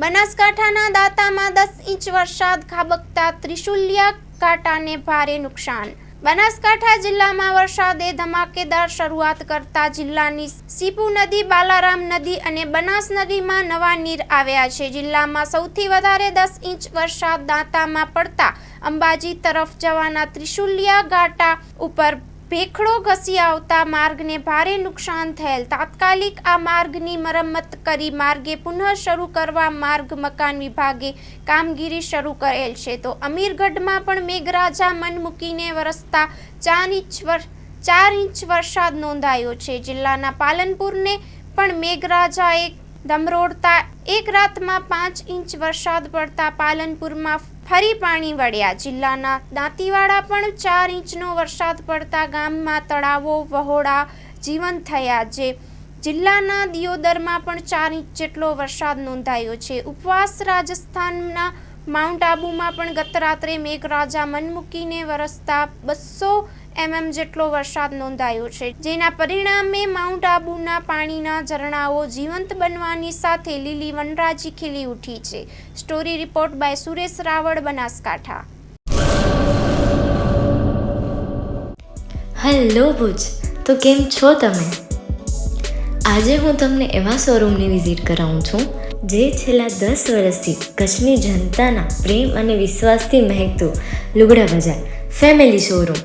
બનાસકાંઠાના દાંતામાં દસ ઇંચ વરસાદ ખાબકતા ત્રિશુલિયા કાંટાને ભારે નુકસાન. બનાસકાંઠા જિલ્લામાં વરસાદે ધમાકેદાર શરૂઆત કરતા જિલ્લાની સીપુ નદી, બાલારામ નદી અને બનાસ નદીમાં નવા નીર આવ્યા છે. જિલ્લામાં સૌથી વધારે દસ ઇંચ વરસાદ દાંતામાં પડતા અંબાજી તરફ જવાના ત્રિશુલિયા ઘાટા ઉપર ભેખડો ઘસી આવતા માર્ગને ભારે નુકસાન થયેલ. તાત્કાલિક આ માર્ગની મરમ્મત કરી માર્ગે પુનઃ શરૂ કરવા માર્ગ મકાન વિભાગે કામગીરી શરૂ કરેલ છે. તો અમીરગઢમાં પણ મેઘરાજા મન મૂકીને વરસતા ચાર ઇંચ ચાર ઇંચ વરસાદ નોંધાયો છે. જિલ્લાના પાલનપુરને પણ મેઘરાજાએ ધમરોડતા એક રાતમાં પાંચ ઇંચ વરસાદ પડતા પાલનપુરમાં ફરી પાણી વળ્યા. જિલ્લાના દાંતીવાડા પણ ચાર ઇંચનો વરસાદ પડતા ગામમાં તળાવો વહોડા જીવંત થયા જે જિલ્લાના દિયોદરમાં પણ ચાર ઇંચ જેટલો વરસાદ નોંધાયો છે. ઉપવાસ રાજસ્થાનના માઉન્ટ આબુમાં પણ ગત રાત્રે મેઘરાજા મન મૂકીને વરસતા બસો એમએમ જેટલો વરસાદ નોંધાયો છે, જેના પરિણામે માઉન્ટ આબુના પાણીના ઝરણાઓ જીવંત બનવાની સાથે લીલી વનરાજી ખીલી ઉઠી છે. Story report by Suresh Raval, Banaskantha. Hello Bhuj, તો કેમ છો તમે? આજે હું તમને એવા શોરૂમની વિઝિટ કરાવું છું, જે છેલ્લા દસ વર્ષથી કચ્છની જનતાના પ્રેમ અને વિશ્વાસથી મહેકતું લુગડા બજાર, ફેમિલી શોરૂમ.